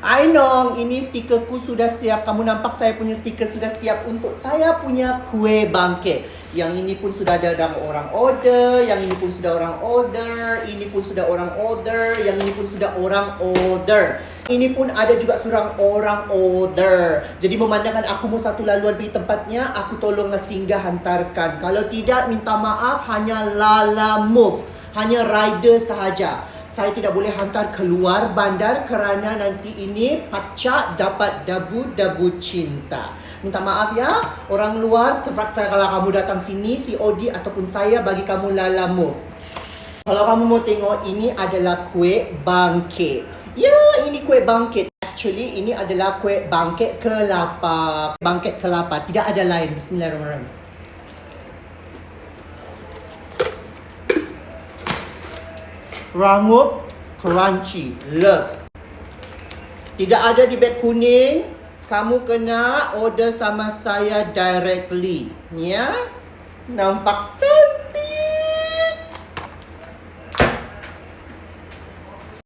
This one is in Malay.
Ainong, ini stikerku sudah siap. Kamu nampak saya punya stiker sudah siap untuk saya punya kuih bangkit. Yang ini pun sudah ada orang orang order, yang ini pun sudah orang order, ini pun sudah orang order, yang ini pun sudah orang order. Ini pun ada juga seorang orang order. Jadi memandangkan aku mau satu laluan pergi tempatnya, aku tolonglah singgah hantarkan. Kalau tidak, minta maaf, hanya Lala Move. Hanya rider sahaja. Saya tidak boleh hantar keluar bandar kerana nanti ini pacak dapat dabu-dabu cinta. Minta maaf ya, orang luar terpaksa kalau kamu datang sini, COD ataupun saya bagi kamu Lala Move. Kalau kamu mau tengok, ini adalah kuih bangkit. Ya, ini kuih bangkit. Actually, ini adalah kuih bangkit kelapa. Bangkit kelapa, tidak ada lain. Bismillahirrahmanirrahim. Rangup crunchy. Love. Tidak ada di beg kuning. Kamu kena order sama saya directly. Ya? Nampak tak?